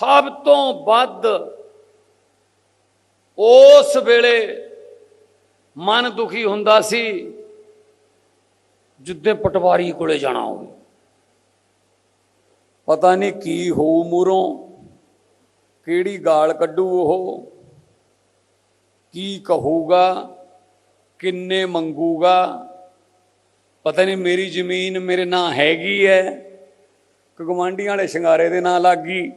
ਸਭ ਤੋਂ ਵੱਧ ਉਸ ਵੇਲੇ ਮਨ ਦੁਖੀ ਹੁੰਦਾ ਸੀ ਜਿੱਦੇ ਪਟਵਾਰੀ ਕੋਲੇ ਜਾਣਾ ਹੋਵੇ। ਪਤਾ ਨਹੀਂ ਕੀ ਹੋਊ ਮੂਰੋਂ, ਕਿਹੜੀ ਗਾਲ ਕੱਢੂ ਉਹ, ਕੀ ਕਹੂਗਾ, ਕਿੰਨੇ ਮੰਗੂਗਾ। ਪਤਾ ਨਹੀਂ ਮੇਰੀ ਜ਼ਮੀਨ ਮੇਰੇ ਨਾਂ ਹੈਗੀ ਹੈ, ਕਿ ਗਵਾਂਢੀਆਂ ਵਾਲੇ ਸ਼ਿੰਗਾਰੇ ਦੇ ਨਾਂ ਲੱਗ ਗਈ।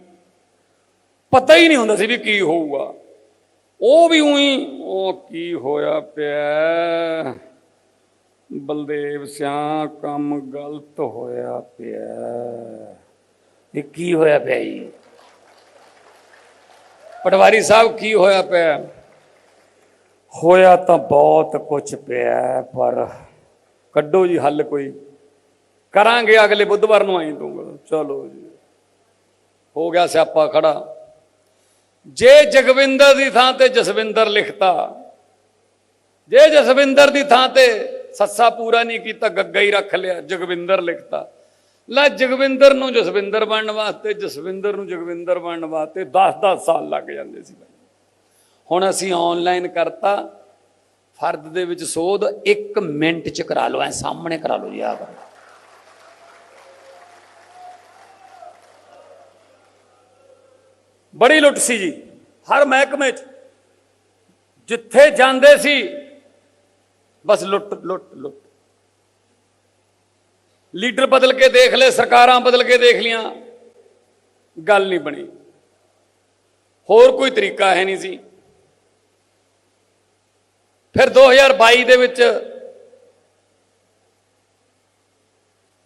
ਪਤਾ ਹੀ ਨਹੀਂ ਹੁੰਦਾ ਸੀ ਵੀ ਕੀ ਹੋਊਗਾ। ਉਹ ਵੀ ਉਹੀ, ਉਹ ਕੀ ਹੋਇਆ ਪਿਆ। ਬਲਦੇਵ ਸਿਆ ਕੰਮ ਗਲਤ ਹੋਇਆ ਪਿਆ। ਇਹ ਕੀ ਹੋਇਆ ਪਿਆ ਜੀ? ਪਟਵਾਰੀ ਸਾਹਿਬ, ਕੀ ਹੋਇਆ ਪਿਆ? ਹੋਇਆ ਤਾਂ ਬਹੁਤ ਕੁਝ ਪਿਆ, ਪਰ ਕੱਢੋ ਜੀ ਹੱਲ ਕੋਈ। ਕਰਾਂਗੇ ਅਗਲੇ ਬੁੱਧਵਾਰ ਨੂੰ ਆਈ ਤੂੰ। ਚਲੋ ਜੀ। ਹੋ ਗਿਆ ਸਿਆਪਾ ਖੜਾ। ਜੇ ਜਗਵਿੰਦਰ ਦੀ ਥਾਂ ਤੇ ਜਸਵਿੰਦਰ ਲਿਖਤਾ, ਜੇ ਜਸਵਿੰਦਰ ਦੀ ਥਾਂ ਤੇ ਸੱਸਾ ਪੂਰਾ ਨਹੀਂ ਕੀਤਾ, ਗੱਗਾ ਹੀ ਰੱਖ ਲਿਆ, ਜਗਵਿੰਦਰ ਲਿਖਤਾ। ਲੈ ਜਗਵਿੰਦਰ ਨੂੰ ਜਸਵਿੰਦਰ ਬਣਨ ਵਾਸਤੇ, ਜਸਵਿੰਦਰ ਨੂੰ ਜਗਵਿੰਦਰ ਬਣਨ ਵਾਸਤੇ 10-10 ਸਾਲ ਲੱਗ ਜਾਂਦੇ ਸੀ ਹੁਣ ਅਸੀਂ ਆਨਲਾਈਨ ਕਰਤਾ ਫਰਦ ਦੇ ਵਿੱਚ ਸੋਧ 1 ਮਿੰਟ ਚ ਕਰਾ ਲਓ, ਐ ਸਾਹਮਣੇ ਕਰਾ ਲਓ ਜੀ ਆ ਬੜੀ ਲੁੱਟ ਸੀ ਜੀ, ਹਰ ਮਹਿਕਮੇ 'ਚ। ਜਿੱਥੇ ਜਾਂਦੇ ਸੀ, ਬਸ ਲੁੱਟ ਲੁੱਟ ਲੁੱਟ। ਲੀਡਰ ਬਦਲ ਕੇ ਦੇਖ ਲਏ, ਸਰਕਾਰਾਂ ਬਦਲ ਕੇ ਦੇਖ ਲੀਆਂ। ਗੱਲ ਨਹੀਂ ਬਣੀ। ਹੋਰ ਕੋਈ ਤਰੀਕਾ ਹੈ ਨਹੀਂ ਸੀ। ਫਿਰ 2022 ਦੇ ਵਿੱਚ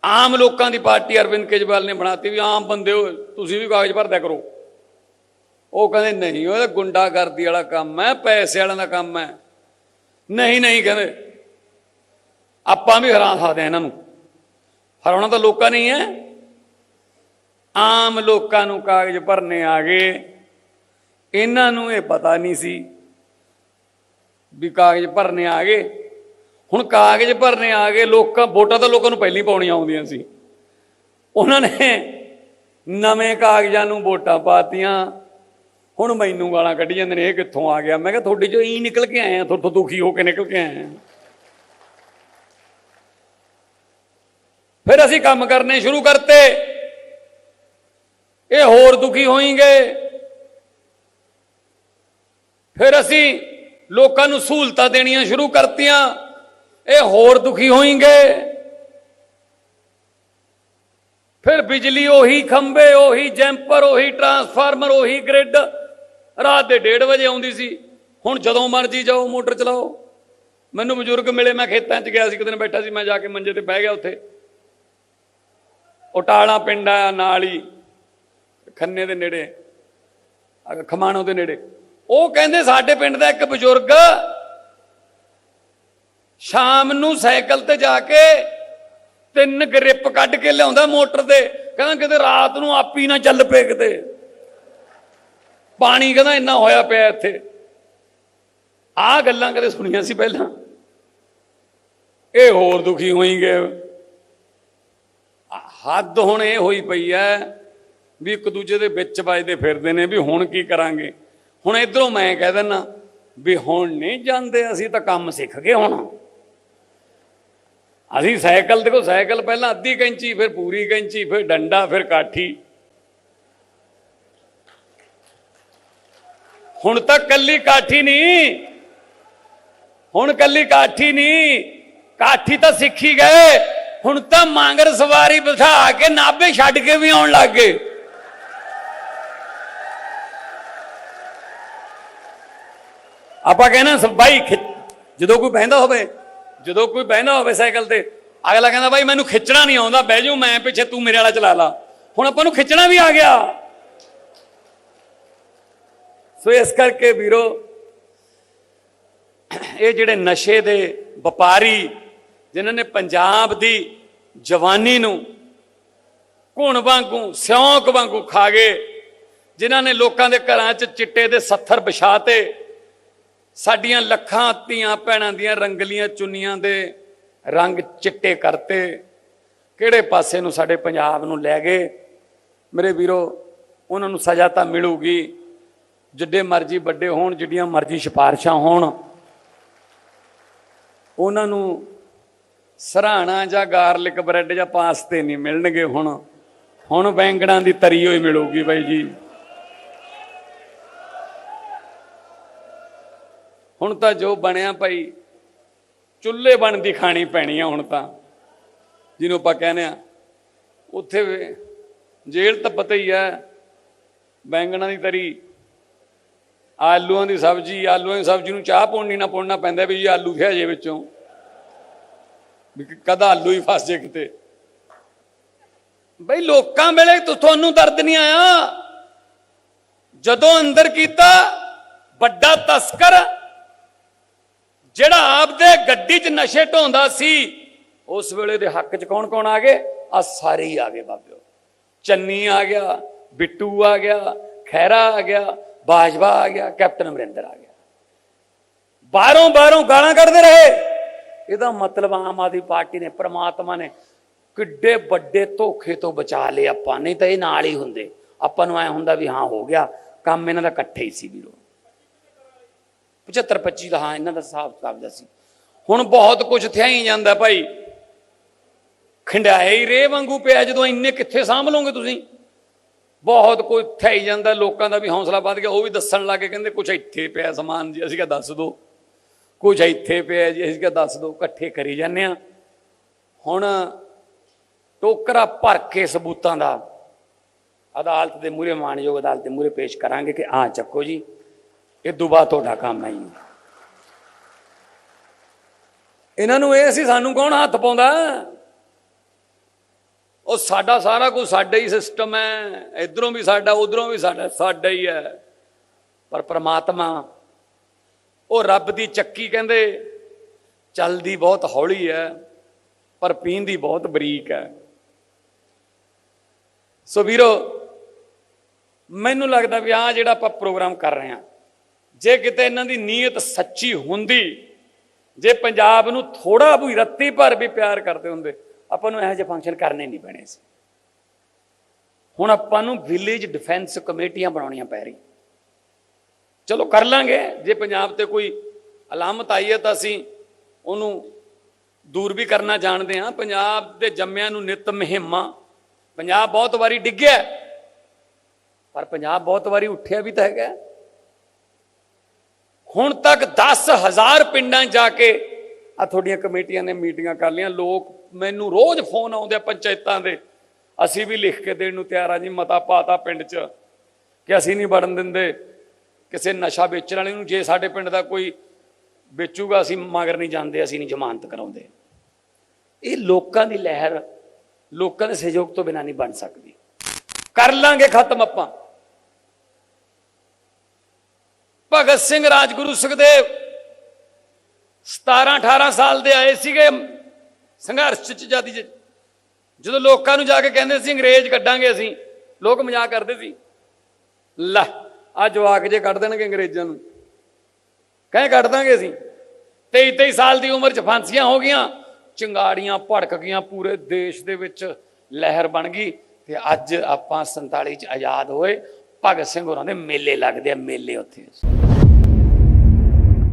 ਆਮ ਲੋਕਾਂ ਦੀ ਪਾਰਟੀ ਅਰਵਿੰਦ ਕੇਜਰੀਵਾਲ ਨੇ ਬਣਾਤੀ ਵੀ ਆਮ ਬੰਦੇ ਹੋ, ਤੁਸੀਂ ਵੀ ਕਾਗਜ਼ ਭਰਦਿਆ ਕਰੋ। ਉਹ ਕਹਿੰਦੇ, ਨਹੀਂ, ਉਹ ਗੁੰਡਾਗਰਦੀ ਵਾਲਾ ਕੰਮ ਹੈ, ਪੈਸੇ ਵਾਲਿਆਂ ਦਾ ਕੰਮ ਹੈ। ਨਹੀਂ ਨਹੀਂ, ਕਹਿੰਦੇ। ਆਪਾਂ ਵੀ ਹਰਾ ਸਕਦੇ ਹਾਂ ਇਹਨਾਂ ਨੂੰ। ਹਰਾਉਣਾ ਤਾਂ ਲੋਕਾਂ ਨਹੀਂ ਹੈ। ਆਮ ਲੋਕਾਂ ਨੂੰ ਕਾਗਜ਼ ਭਰਨੇ ਆ ਗਏ। ਇਹਨਾਂ ਨੂੰ ਇਹ ਪਤਾ ਨਹੀਂ ਸੀ ਵੀ ਕਾਗਜ਼ ਭਰਨੇ ਆ ਗਏ। ਹੁਣ ਕਾਗਜ਼ ਭਰਨੇ ਆ ਗਏ, ਲੋਕਾਂ, ਵੋਟਾਂ ਤਾਂ ਲੋਕਾਂ ਨੂੰ ਪਹਿਲਾਂ ਹੀ ਪਾਉਣੀਆਂ ਆਉਂਦੀਆਂ ਸੀ। ਉਹਨਾਂ ਨੇ ਨਵੇਂ ਕਾਗਜ਼ਾਂ ਨੂੰ ਵੋਟਾਂ ਪਾਤੀਆਂ। ਹੁਣ ਮੈਨੂੰ ਗਾਲਾਂ ਕੱਢੀ ਜਾਂਦੇ ਨੇ, ਇਹ ਕਿੱਥੋਂ ਆ ਗਿਆ? ਮੈਂ ਕਿਹਾ ਤੁਹਾਡੇ ਚੋਂ ਹੀ ਨਿਕਲ ਕੇ ਆਏ ਆ ਤੁਹਾਡੇ ਤੋਂ ਦੁਖੀ ਹੋ ਕੇ ਨਿਕਲ ਕੇ ਆਏ ਆ ਫਿਰ ਅਸੀਂ ਕੰਮ ਕਰਨੇ ਸ਼ੁਰੂ ਕਰਤੇ। ਇਹ ਹੋਰ ਦੁਖੀ ਹੋਣਗੇ ਫਿਰ ਅਸੀਂ ਲੋਕਾਂ ਨੂੰ ਸਹੂਲਤਾਂ ਦੇਣੀਆਂ ਸ਼ੁਰੂ ਕਰਤੀਆਂ। ਇਹ ਹੋਰ ਦੁਖੀ ਹੋਣਗੇ ਫਿਰ ਬਿਜਲੀ ਉਹੀ ਖੰਭੇ, ਉਹੀ ਜੈਂਪਰ, ਉਹੀ ਟਰਾਂਸਫਾਰਮਰ, ਉਹੀ ਗ੍ਰਿਡ ਰਾਤ ਦੇ 1:30 ਵਜੇ ਆਉਂਦੀ ਸੀ। ਹੁਣ ਜਦੋਂ ਮਰਜ਼ੀ ਜਾਓ, ਮੋਟਰ ਚਲਾਓ। ਮੈਨੂੰ ਬਜ਼ੁਰਗ ਮਿਲੇ, ਮੈਂ ਖੇਤਾਂ 'ਚ ਗਿਆ ਸੀ ਕਿਤੇ ਬੈਠਾ ਸੀ, ਮੈਂ ਜਾ ਕੇ ਮੰਜੇ ਤੇ ਬਹਿ ਗਿਆ ਉੱਥੇ। ਉਟਾਲਾ ਪਿੰਡ ਆ, ਨਾਲ ਹੀ, ਖੰਨੇ ਦੇ ਨੇੜੇ ਖਮਾਣੋ ਦੇ ਨੇੜੇ। ਉਹ ਕਹਿੰਦੇ, ਸਾਡੇ ਪਿੰਡ ਦਾ ਇੱਕ ਬਜ਼ੁਰਗ ਸ਼ਾਮ ਨੂੰ ਸਾਈਕਲ ਤੇ ਜਾ ਕੇ ਤਿੰਨ ਗ੍ਰਿਪ ਕੱਢ ਕੇ ਲਿਆਉਂਦਾ ਮੋਟਰ ਤੇ। ਕਹਿੰਦਾ, ਕਿਤੇ ਰਾਤ ਨੂੰ ਆਪੀ ਨਾ ਚੱਲ ਪਏ ਕਿਤੇ। ਪਾਣੀ ਕਹਿੰਦਾ ਇੰਨਾ ਹੋਇਆ ਪਿਆ ਇੱਥੇ। ਆਹ ਗੱਲਾਂ ਕਦੇ ਸੁਣੀਆਂ ਸੀ ਪਹਿਲਾਂ? ਇਹ ਹੋਰ ਦੁਖੀ ਹੋਈ ਗਏ ਹੱਦ ਹੁਣ ਇਹ ਹੋਈ ਪਈ ਐ ਵੀ ਇੱਕ ਦੂਜੇ ਦੇ ਵਿੱਚ ਵੱਜਦੇ ਫਿਰਦੇ ਨੇ ਵੀ ਹੁਣ ਕੀ ਕਰਾਂਗੇ। ਹੁਣ ਇਧਰੋਂ ਮੈਂ ਕਹਿ ਦਿੰਨਾ ਵੀ ਹੁਣ ਨਹੀਂ ਜਾਂਦੇ, ਅਸੀਂ ਤਾਂ ਕੰਮ ਸਿੱਖ ਗਏ ਹੁਣ। ਅਸੀਂ ਸਾਈਕਲ, ਦੇਖੋ ਸਾਈਕਲ ਪਹਿਲਾਂ ਅੱਧੀ ਕੈਂਚੀ, ਫਿਰ ਪੂਰੀ ਕੈਂਚੀ, ਫਿਰ ਡੰਡਾ, ਫਿਰ ਕਾਠੀ। ਹੁਣ ਤਾਂ ਕੱਲੀ ਕਾਠੀ ਨਹੀਂ ਹੁਣ ਕੱਲੀ ਕਾਠੀ ਨਹੀਂ ਕਾਠੀ ਤਾਂ ਸਿੱਖੀ ਗਏ। ਹੁਣ ਤਾਂ ਮਾਂਗਰ ਸਵਾਰੀ ਬਿਠਾ ਕੇ ਨਾਭੇ ਛੱਡ ਕੇ ਵੀ ਆਉਣ ਲੱਗ ਗਏ। ਆਪਾਂ ਕਹਿੰਦੇ ਬਾਈ, ਖਿੱਚ- ਜਦੋਂ ਕੋਈ ਬਹਿੰਦਾ ਹੋਵੇ, ਜਦੋਂ ਕੋਈ ਬਹਿੰਦਾ ਹੋਵੇ ਸਾਈਕਲ ਤੇ, ਅਗਲਾ ਕਹਿੰਦਾ ਬਾਈ, ਮੈਨੂੰ ਖਿੱਚਣਾ ਨਹੀਂ ਆਉਂਦਾ, ਬਹਿ ਜਾਊ ਮੈਂ ਪਿੱਛੇ ਤੂੰ ਮੇਰੇ ਵਾਲਾ ਚਲਾ ਲਾ। ਹੁਣ ਆਪਾਂ ਨੂੰ ਖਿੱਚਣਾ ਵੀ ਆ ਗਿਆ। ਸੋ ਇਸ ਕਰਕੇ ਵੀਰੋ, ਇਹ ਜਿਹੜੇ ਨਸ਼ੇ ਦੇ ਵਪਾਰੀ ਜਿਨ੍ਹਾਂ ਨੇ ਪੰਜਾਬ ਦੀ ਜਵਾਨੀ ਨੂੰ ਘੁਣ ਵਾਂਗੂ, ਸਿਉਂਕ ਵਾਂਗੂ ਖਾ ਗਏ, ਜਿਨ੍ਹਾਂ ਨੇ ਲੋਕਾਂ ਦੇ ਘਰਾਂ 'ਚ ਚਿੱਟੇ ਦੇ ਸੱਥਰ ਵਿਛਾਤੇ, ਸਾਡੀਆਂ ਲੱਖਾਂ ਧੀਆਂ ਭੈਣਾਂ ਦੀਆਂ ਰੰਗਲੀਆਂ ਚੁੰਨੀਆਂ ਦੇ ਰੰਗ ਚਿੱਟੇ ਕਰਤੇ, ਕਿਹੜੇ ਪਾਸੇ ਨੂੰ ਸਾਡੇ ਪੰਜਾਬ ਨੂੰ ਲੈ ਗਏ? ਮੇਰੇ ਵੀਰੋ, ਉਹਨਾਂ ਨੂੰ ਸਜ਼ਾ ਤਾਂ ਮਿਲੂਗੀ। ਜਿੱਡੇ ਮਰਜ਼ੀ ਵੱਡੇ ਹੋਣ, ਜਿੱਡੀਆਂ ਮਰਜ਼ੀ ਸਿਫਾਰਸ਼ਾਂ ਹੋਣ, ਉਹਨਾਂ ਨੂੰ ਸਰਾਣਾ ਜਾਂ ਗਾਰਲਿਕ ਬ੍ਰੈਡ ਜਾਂ ਪਾਸਤੇ ਨਹੀਂ ਮਿਲਣਗੇ ਹੁਣ। ਹੁਣ ਬੈਂਗਣਾਂ ਦੀ ਤਰੀ ਹੋਈ ਮਿਲੂਗੀ ਬਾਈ ਜੀ। ਹੁਣ ਤਾਂ ਜੋ ਬਣਿਆ ਭਾਈ, ਚੁੱਲ੍ਹੇ ਬਣਦੀ ਖਾਣੀ ਪੈਣੀ ਆ ਹੁਣ ਤਾਂ। ਜਿਹਨੂੰ ਆਪਾਂ ਕਹਿੰਦੇ ਆ, ਉੱਥੇ ਜੇਲ੍ਹ ਤਾਂ ਪਤਾ ਹੀ ਹੈ ਬੈਂਗਣਾਂ ਦੀ ਤਰੀ ਆਲੂਆਂ ਦੀ ਸਬਜ਼ੀ, ਆਲੂਆਂ ਦੀ ਸਬਜ਼ੀ ਨੂੰ ਚਾਹ ਪਾਉਣੀ ਨਾ ਪਾਉਣਾ ਪੈਂਦਾ ਵੀ ਜੀ ਆਲੂ ਖਿਆ ਜੇ ਵਿੱਚੋਂ। ਕਦਾ ਆਲੂ ਹੀ ਫਸ ਜੇ ਕਿਤੇ। ਬਈ ਲੋਕਾਂ ਵੇਲੇ ਤੁਹਾਨੂੰ ਦਰਦ ਨਹੀਂ ਆਇਆ? ਜਦੋਂ ਅੰਦਰ ਕੀਤਾ, ਵੱਡਾ ਤਸਕਰ, ਜਿਹੜਾ ਆਪਦੇ ਗੱਡੀ 'ਚ ਨਸ਼ੇ ਢੋਂਦਾ ਸੀ, ਉਸ ਵੇਲੇ ਦੇ ਹੱਕ 'ਚ ਕੌਣ ਕੌਣ ਆ ਗਏ? ਆ ਸਾਰੇ ਹੀ ਆ ਗਏ ਬਾਬਿਓ। ਚੰਨੀ ਆ ਗਿਆ, ਬਿੱਟੂ ਆ ਗਿਆ ਖੈਰਾ ਆ ਗਿਆ ਬਾਜਵਾ ਆ ਗਿਆ, ਕੈਪਟਨ ਅਮਰਿੰਦਰ ਆ ਗਿਆ। ਬਾਹਰੋਂ ਬਾਹਰੋਂ ਗਾਲਾਂ ਕੱਢਦੇ ਰਹੇ। ਇਹਦਾ ਮਤਲਬ ਆਮ ਆਦਮੀ ਪਾਰਟੀ ਨੇ, ਪ੍ਰਮਾਤਮਾ ਨੇ ਕਿੱਡੇ ਵੱਡੇ ਧੋਖੇ ਤੋਂ ਬਚਾ ਲਏ ਆਪਾਂ। ਨਹੀਂ ਤਾਂ ਇਹ ਨਾਲ ਹੀ ਹੁੰਦੇ। ਆਪਾਂ ਨੂੰ ਐ ਹੁੰਦਾ ਵੀ ਹਾਂ, ਹੋ ਗਿਆ। ਕੰਮ ਇਹਨਾਂ ਦਾ ਇਕੱਠੇ ਹੀ ਸੀ ਵੀਰੋ। 75 25 ਦਾ ਹਾਂ, ਇਹਨਾਂ ਦਾ ਹਿਸਾਬ ਕਿਤਾਬ ਦਾ ਸੀ। ਹੁਣ ਬਹੁਤ ਕੁਝ ਹੀ ਜਾਂਦਾ ਭਾਈ। ਖੰਡਾਏ ਹੀ ਰੇ ਵਾਂਗੂ ਪਿਆ ਜਦੋਂ ਇੰਨੇ ਕਿੱਥੇ ਸਾਂਭ ਲਓਗੇ ਤੁਸੀਂ? ਬਹੁਤ ਕੋਈ ਥਿਆਈ ਜਾਂਦਾ, ਲੋਕਾਂ ਦਾ ਵੀ ਹੌਸਲਾ ਵੱਧ ਗਿਆ। ਉਹ ਵੀ ਦੱਸਣ ਲੱਗੇ, ਕਹਿੰਦੇ ਕੁਝ ਇੱਥੇ ਪਿਆ ਸਮਾਨ ਜੀ, ਅਸੀਂ ਕਿਹਾ ਦੱਸ ਦਿਓ ਕੁਝ ਇੱਥੇ ਪਿਆ ਜੀ, ਅਸੀਂ ਕਿਹਾ ਦੱਸ ਦਿਓ ਇਕੱਠੇ ਕਰੀ ਜਾਂਦੇ ਆ ਹੁਣ ਟੋਕਰਾ ਭਰ ਕੇ ਸਬੂਤਾਂ ਦਾ ਅਦਾਲਤ ਦੇ ਮੂਹਰੇ, ਮਾਨਯੋਗ ਅਦਾਲਤ ਦੇ ਮੂਹਰੇ ਪੇਸ਼ ਕਰਾਂਗੇ ਕਿ ਆ ਚੱਕੋ ਜੀ, ਇਹ ਦੁਬਾ ਤੁਹਾਡਾ ਕੰਮ ਹੈ ਇਹਨਾਂ ਨੂੰ ਇਹ ਸੀ, ਸਾਨੂੰ ਕੌਣ ਹੱਥ ਪਾਉਂਦਾ? ਉਹ ਸਾਡਾ ਸਾਰਾ ਕੁਝ ਸਾਡਾ ਹੀ ਸਿਸਟਮ ਹੈ। ਇਧਰੋਂ ਵੀ ਸਾਡਾ, ਉਧਰੋਂ ਵੀ ਸਾਡਾ ਸਾਡਾ ਹੀ ਹੈ। ਪਰ ਪ੍ਰਮਾਤਮਾ, ਉਹ ਰੱਬ ਦੀ ਚੱਕੀ ਕਹਿੰਦੇ, ਚੱਲਦੀ ਬਹੁਤ ਹੌਲੀ ਹੈ, ਪਰ ਪੀਂਦੀ ਬਹੁਤ ਬਰੀਕ ਹੈ। ਸੋ ਵੀਰੋ, ਮੈਨੂੰ ਲੱਗਦਾ ਵੀ ਆ ਜਿਹੜਾ ਆਪਾਂ ਪ੍ਰੋਗਰਾਮ ਕਰ ਰਹੇ ਹਾਂ, ਜੇ ਕਿਤੇ ਇਹਨਾਂ ਦੀ ਨੀਅਤ ਸੱਚੀ ਹੁੰਦੀ, ਜੇ ਪੰਜਾਬ ਨੂੰ ਥੋੜਾ ਵੀ ਰੱਤੀ ਭਰ ਵੀ ਪਿਆਰ ਕਰਦੇ ਹੁੰਦੇ ਆਪਾਂ ਨੂੰ ਇਹੋ ਜਿਹੇ ਫੰਕਸ਼ਨ ਕਰਨੇ ਨਹੀਂ ਪੈਣੇ ਸੀ। ਹੁਣ ਆਪਾਂ ਨੂੰ ਵਿਲੇਜ ਡਿਫੈਂਸ ਕਮੇਟੀਆਂ ਬਣਾਉਣੀਆਂ ਪੈ ਰਹੀ ਚਲੋ ਕਰ ਲਾਂਗੇ, ਜੇ ਪੰਜਾਬ ਤੇ ਕੋਈ ਅਲਾਮਤ ਆਈ ਹੈ ਤਾਂ ਅਸੀਂ ਉਹਨੂੰ ਦੂਰ ਵੀ ਕਰਨਾ ਜਾਣਦੇ ਹਾਂ। ਪੰਜਾਬ ਦੇ ਜੰਮਿਆਂ ਨੂੰ ਨਿਤ ਮਹਿਮਾ, ਪੰਜਾਬ ਬਹੁਤ ਵਾਰੀ ਡਿੱਗਿਆ ਪਰ ਪੰਜਾਬ ਬਹੁਤ ਵਾਰੀ ਉੱਠਿਆ ਵੀ ਤਾਂ ਹੈਗਾ ਹੁਣ ਤੱਕ 10000 ਪਿੰਡਾਂ ਜਾ ਕੇ ਆ ਤੁਹਾਡੀਆਂ ਕਮੇਟੀਆਂ ਨੇ ਮੀਟਿੰਗਾਂ ਕਰ ਲਈਆਂ, ਲੋਕ ਮੈਨੂੰ ਰੋਜ਼ ਫੋਨ ਆਉਂਦੇ ਆ ਪੰਚਾਇਤਾਂ ਦੇ। ਅਸੀਂ ਵੀ ਲਿਖ ਕੇ ਦੇਣ ਨੂੰ ਤਿਆਰ ਆ ਜੀ, ਮਤਾ ਪਾਤਾ ਪਿੰਡ 'ਚ ਕਿ ਅਸੀਂ ਨਹੀਂ ਵੜਨ ਦਿੰਦੇ। ਕਿਸੇ ਨਸ਼ਾ ਵੇਚਣ ਵਾਲੇ ਨੂੰ ਜੇ ਸਾਡੇ ਪਿੰਡ ਦਾ ਕੋਈ ਵੇਚੂਗਾ, ਅਸੀਂ ਮਗਰ ਨਹੀਂ ਜਾਂਦੇ, ਅਸੀਂ ਨਹੀਂ ਜ਼ਮਾਨਤ ਕਰਾਉਂਦੇ। ਇਹ ਲੋਕਾਂ ਦੀ ਲਹਿਰ, ਲੋਕਾਂ ਦੇ ਸਹਿਯੋਗ ਤੋਂ ਬਿਨਾਂ ਨਹੀਂ ਬਣ ਸਕਦੀ। ਕਰ ਲਾਂਗੇ ਖਤਮ ਆਪਾਂ। ਭਗਤ ਸਿੰਘ ਰਾਜਗੁਰੂ ਸੁਖਦੇਵ 17 18 ਸਾਲ ਦੇ ਆਏ ਸੀਗੇ। ਸੰਘਰਸ਼ ਚ ਜਾਤੀ ਚ ਜਦੋਂ ਲੋਕਾਂ ਨੂੰ ਜਾ ਕੇ ਕਹਿੰਦੇ ਸੀ, ਅੰਗਰੇਜ਼ ਕੱਢਾਂਗੇ ਅਸੀਂ, ਲੋਕ ਮਜ਼ਾਕ ਕਰਦੇ ਸੀ। ਲੈ, ਆ ਜਵਾਕ ਜੇ ਕੱਢ ਦੇਣਗੇ ਅੰਗਰੇਜ਼ਾਂ ਨੂੰ। ਕਹੇ ਕੱਢ ਦਾਂਗੇ ਅਸੀਂ। 23 23 ਸਾਲ ਦੀ ਉਮਰ ਚ ਫਾਂਸੀਆਂ ਹੋ ਗਈਆਂ, ਚਿੰਗਾੜੀਆਂ ਭੜਕ ਗਈਆਂ, ਪੂਰੇ ਦੇਸ਼ ਦੇ ਵਿੱਚ ਲਹਿਰ ਬਣ ਗਈ। ਤੇ ਅੱਜ ਆਪਾਂ 47 ਚ ਆਜ਼ਾਦ ਹੋਏ। ਭਗਤ ਸਿੰਘ ਹੋਰਾਂ ਦੇ ਮੇਲੇ ਲੱਗਦੇ ਆ, ਮੇਲੇ ਉੱਥੇ।